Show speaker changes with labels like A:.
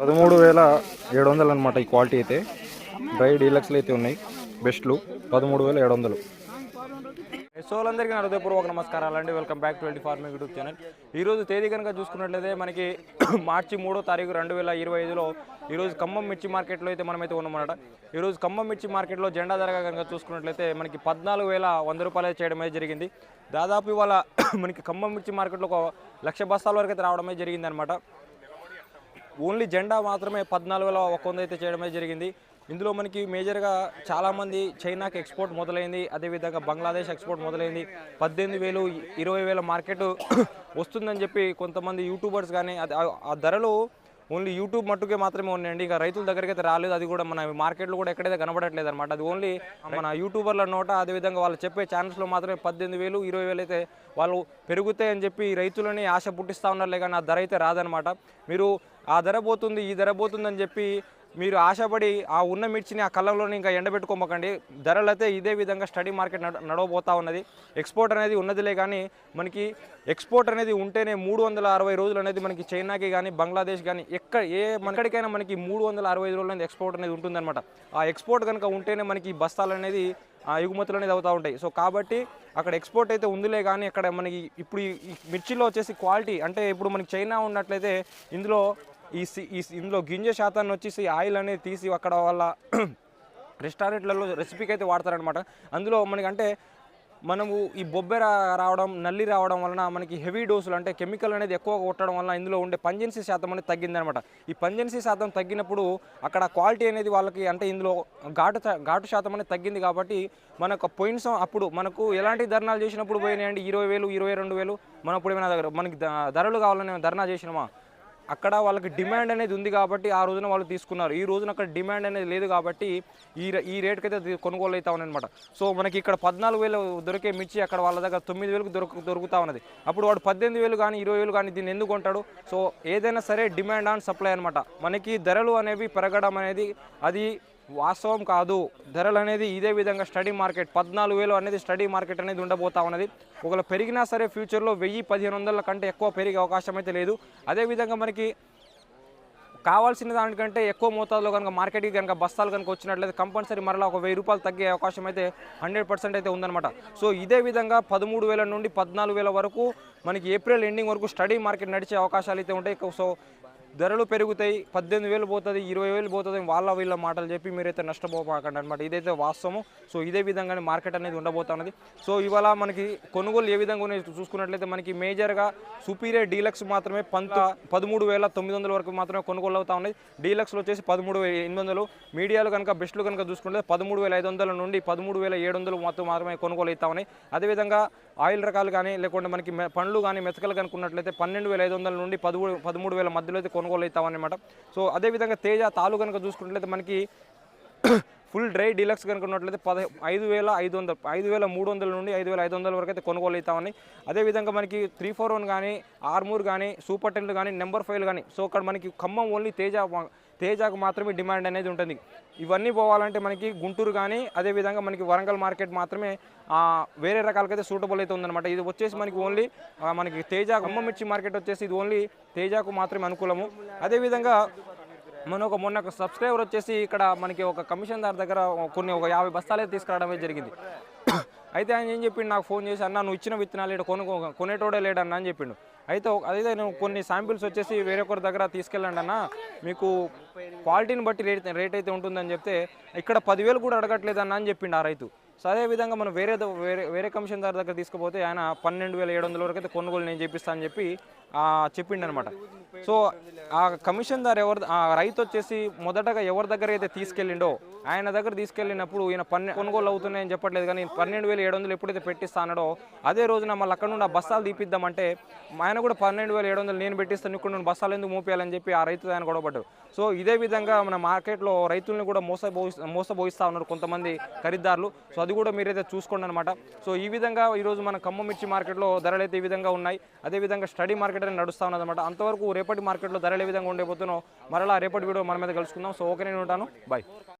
A: పదమూడు వేల ఏడు వందలు అనమాట ఈ క్వాలిటీ అయితే. డ్రై డీలక్స్లు అయితే ఉన్నాయి. బెస్ట్లు పదమూడు వేల ఏడు వందలు. సో వాళ్ళందరికీ నా హృదయపూర్వక నమస్కారాలు అండి. Welcome back twenty farming YouTube channel. ఈరోజు తేదీ కనుక చూసుకున్నట్లయితే మనకి మార్చి మూడో తారీఖు రెండు వేల ఇరవై ఐదులో ఈరోజు ఖమ్మం మిర్చి మార్కెట్లో అయితే మనమైతే ఉన్నామన్నమాట. ఈరోజు ఖమ్మం మిర్చి మార్కెట్లో జెండా ధరగా కనుక చూసుకున్నట్లయితే మనకి పద్నాలుగు వేల వంద రూపాయలు చేయడమే జరిగింది. దాదాపు ఇవాళ మనకి ఖమ్మం మిర్చి మార్కెట్లో ఒక లక్ష బస్తాల వరకు అయితే రావడమే జరిగింది అనమాట ఓన్లీ జెండా మాత్రమే పద్నాలుగు వేల ఒక అయితే చేయడమే జరిగింది. ఇందులో మనకి మేజర్గా చాలామంది చైనాకి ఎక్స్పోర్ట్ మొదలైంది. అదేవిధంగా బంగ్లాదేశ్ ఎక్స్పోర్ట్ మొదలైంది. పద్దెనిమిది వేలు ఇరవై వేల మార్కెట్ వస్తుందని చెప్పి కొంతమంది యూట్యూబర్స్ కానీ అది ఆ- ఆ ధరలు ఓన్లీ యూట్యూబ్ మట్టుకే మాత్రమే ఉన్నాయండి. ఇక రైతుల దగ్గరికి అయితే రాలేదు. అది కూడా మన మార్కెట్లో కూడా ఎక్కడైతే కనబడట్లేదు అనమాట అది ఓన్లీ మన యూట్యూబర్ల నోట అదేవిధంగా వాళ్ళు చెప్పే ఛానల్స్లో మాత్రమే పద్దెనిమిది వేలు ఇరవై వేలు అయితే వాళ్ళు పెరుగుతాయని చెప్పి రైతులని ఆశ పుట్టిస్తూ ఉన్నారులే కానీ ఆ ధర అయితే రాదనమాట మీరు ఆ ధర పోతుంది ఈ ధర పోతుందని చెప్పి మీరు ఆశపడి ఆ ఉన్న మిర్చిని ఆ కళ్ళంలోని ఇంకా ఎండబెట్టుకోమకండి. ధరలు అయితే ఇదే విధంగా స్టడీ మార్కెట్ నడ నడవబోతా ఉన్నది. ఎక్స్పోర్ట్ అనేది ఉన్నదిలే కానీ మనకి ఎక్స్పోర్ట్ అనేది ఉంటేనే మూడు వందల అరవై రోజులు అనేది మనకి చైనాకి కానీ బంగ్లాదేశ్ కానీ ఎక్కడ ఏ మనకడికైనా మనకి మూడు వందల అరవై రోజులు అనేది ఎక్స్పోర్ట్ అనేది ఉంటుందన్నమాట. ఆ ఎక్స్పోర్ట్ కనుక ఉంటేనే మనకి బస్తాలు అనేది ఆ ఎగుమతులు అనేది అవుతూ ఉంటాయి. సో కాబట్టి అక్కడ ఎక్స్పోర్ట్ అయితే ఉందిలే కానీ అక్కడ మనకి ఇప్పుడు ఈ మిర్చిలో వచ్చేసి క్వాలిటీ అంటే ఇప్పుడు మనకి చైనా ఉన్నట్లయితే ఇందులో ఈ సి- ఈ ఇందులో గింజ శాతాన్ని వచ్చేసి ఆయిల్ అనేది తీసి అక్కడ వాళ్ళ రెస్టారెంట్లలో రెసిపీకి అయితే వాడతారనమాట అందులో మనకంటే మనము ఈ బొబ్బెర రావడం నల్లి రావడం వలన మనకి హెవీ డోసులు అంటే కెమికల్ అనేది ఎక్కువ కొట్టడం వలన ఇందులో ఉండే పంజెన్సీ శాతం అనేది తగ్గిందనమాట ఈ పంజెన్సీ శాతం తగ్గినప్పుడు అక్కడ క్వాలిటీ అనేది వాళ్ళకి అంటే ఇందులో ఘాటు ఘాటు శాతం అనేది తగ్గింది కాబట్టి మనకు పోయిన అప్పుడు మనకు ఎలాంటి ధర్నాలు చేసినప్పుడు పోయినాయండి? ఇరవై వేలు ఇరవై రెండు వేలు మనప్పుడు ఇప్పుడు ఏమైనా దగ్గర మనకి ధరలు కావాలని ధర్నా చేసినామా? అక్కడ వాళ్ళకి డిమాండ్ అనేది ఉంది కాబట్టి ఆ రోజున వాళ్ళు తీసుకున్నారు. ఈ రోజున అక్కడ డిమాండ్ అనేది లేదు కాబట్టి ఈ రే- ఈ రేట్కి అయితే కొనుగోలు అవుతా అనమాట సో మనకి ఇక్కడ పద్నాలుగు వేలు దొరికే మిర్చి అక్కడ వాళ్ళ దగ్గర తొమ్మిది వేలకు దొరుకు దొరుకుతా ఉన్నది. అప్పుడు వాడు పద్దెనిమిది వేలు కానీ ఇరవై వేలు కానీ దీన్ని ఎందుకు కొంటాడు? సో ఏదైనా సరే డిమాండ్ ఆన్ సప్లై అనమాట మనకి ధరలు అనేవి పెరగడం అనేది అది వాస్తవం కాదు. ధరలు అనేది ఇదే విధంగా స్టడీ మార్కెట్ పద్నాలుగు వేలు అనేది స్టడీ మార్కెట్ అనేది ఉండబోతా ఉన్నది. ఒకవేళ పెరిగినా సరే ఫ్యూచర్లో వెయ్యి పదిహేను వందల కంటే ఎక్కువ పెరిగే అవకాశం అయితే లేదు. అదేవిధంగా మనకి కావాల్సిన దానికంటే ఎక్కువ మోతాదులో కనుక మార్కెట్కి కనుక బస్తాలు కనుక వచ్చినట్లయితే కంపల్సరీ మరలా ఒక వెయ్యి రూపాయలు తగ్గే అవకాశం అయితే హండ్రెడ్ పర్సెంట్ అయితే ఉందన్నమాట. సో ఇదే విధంగా పదమూడు వేల నుండి పద్నాలుగు వేల వరకు మనకి ఏప్రిల్ ఎండింగ్ వరకు స్టడీ మార్కెట్ నడిచే అవకాశాలు అయితే ఉంటాయి. సో ధరలు పెరుగుతాయి పద్దెనిమిది వేలు పోతుంది ఇరవై వేలు పోతుంది వాళ్ళ వీళ్ళ మాటలు చెప్పి మీరైతే నష్టపోపాకండి అనమాట ఇదైతే వాస్తవము. సో ఇదే విధంగానే మార్కెట్ అనేది ఉండబోతున్నది సో ఇవాళ మనకి కొనుగోలు ఏ విధంగా చూసుకున్నట్లయితే మనకి మేజర్గా సుపీరియర్ డీలక్స్ మాత్రమే పంత పదమూడు వేల తొమ్మిది వందల వరకు మాత్రమే కొనుగోలు అవుతా ఉన్నాయి డీలక్స్లో వచ్చేసి పదమూడు వేల ఎనిమిది వందలు. మీడియాలు కనుక బెస్ట్లు కనుక చూసుకుంటే పదమూడు వేల ఐదు వందల నుండి పదమూడు వేల ఏడు వందలు మొత్తం మాత్రమే కొనుగోలు అవుతా ఉన్నాయి. అదేవిధంగా ఆయిల్ రకాలు కానీ లేకుంటే మనకి పండ్లు కానీ మెతకలు కనుక్కున్నట్లయితే పన్నెండు వేల ఐదు వందల నుండి పదమూడు పదమూడు వేల మధ్యలో అయితే కొనుగోలు అవుతామన్నమాట సో అదేవిధంగా తేజ తాలు కనుక చూసుకున్నట్లయితే మనకి ఫుల్ డ్రై డీలక్స్ కనుక ఉన్నట్లయితే పద ఐదు వేల ఐదు వందల ఐదు వేల మూడు వందల నుండి ఐదు వేల ఐదు వందల వరకు అయితే కొనుగోలు అవుతామని అదేవిధంగా మనకి త్రీ ఫోర్ వన్ కానీ ఆర్మూర్ కానీ సూపర్ టెన్లు కానీ నెంబర్ ఫైవ్ కానీ సో అక్కడ మనకి ఖమ్మం ఓన్లీ తేజ తేజాకు మాత్రమే డిమాండ్ అనేది ఉంటుంది. ఇవన్నీ పోవాలంటే మనకి గుంటూరు కానీ అదేవిధంగా మనకి వరంగల్ మార్కెట్ మాత్రమే వేరే రకాలకైతే సూటబుల్ అయితే ఉందన్నమాట. ఇది వచ్చేసి మనకి ఓన్లీ మనకి తేజా అమ్మ మిర్చి మార్కెట్ వచ్చేసి ఇది ఓన్లీ తేజాకు మాత్రమే అనుకూలము. అదేవిధంగా మన ఒక మొన్న ఒక సబ్స్క్రైబర్ వచ్చేసి ఇక్కడ మనకి ఒక కమిషన్ దారి దగ్గర కొన్ని ఒక యాభై బస్తాలు అయితే తీసుకురావడమే జరిగింది. అయితే ఆయన ఏం చెప్పిండు? నాకు ఫోన్ చేసి అన్న నువ్వు ఇచ్చిన విత్తనాలు ఇక్కడ కొను కొనేటోడే లేడన్న అని చెప్పిండు. అయితే అదే నేను కొన్ని శాంపిల్స్ వచ్చేసి వేరే ఒకరి దగ్గర తీసుకెళ్ళండి అన్న. మీకు క్వాలిటీని బట్టి రేట్ రేట్ అయితే ఉంటుందని చెప్తే ఇక్కడ పదివేలు కూడా అడగట్లేదు అని చెప్పిండు ఆ రైతు. సో అదే విధంగా మనం వేరే వేరే వేరే కమిషన్ దారి దగ్గర తీసుకుపోతే ఆయన పన్నెండు వేల ఏడు వందల వరకు అయితే కొనుగోలు నేను చేపిస్తా అని చెప్పి చెప్పిండనమాట సో ఆ కమిషన్ ఎవరు ఆ రైతు వచ్చేసి మొదటగా ఎవరి దగ్గర అయితే తీసుకెళ్ళిండో ఆయన దగ్గర తీసుకెళ్ళినప్పుడు ఈయన పన్నె కొనుగోలు అవుతున్నాయని చెప్పట్లేదు కానీ పన్నెండు వేల ఏడు వందలు ఎప్పుడైతే పెట్టిస్తా అదే రోజున మళ్ళీ అక్కడ నుండి ఆ బస్తాలు తీపిద్దామంటే ఆయన కూడా పన్నెండు వేల ఏడు వందలు నేను పెట్టిస్తాను ఇక్కడ నుండి బస్తాలు ఎందుకు మూపేయాలని చెప్పి ఆ రైతు ఆయన గొడవపడ్డారు సో ఇదే విధంగా మన మార్కెట్లో రైతుల్ని కూడా మోసపోయి మోసపోయిస్తూ ఉన్నారు కొంతమంది ఖరీదారులు సో అది కూడా మీరైతే చూసుకోండి అనమాట సో ఈ విధంగా ఈరోజు మన ఖమ్మం మిర్చి మార్కెట్లో ధరలు అయితే ఈ విధంగా ఉన్నాయి. అదేవిధంగా స్టడీ మార్కెట్ అనేది నడుస్తూ ఉన్నది అనమాట అంతవరకు రేపటి మార్కెట్లో ధరలు ఏ విధంగా ఉండబోతున్నో మరలా రేపటి వీడియో మన మీద కలుసుకుందాం. సో ఓకే నేను ఉంటాను. బాయ్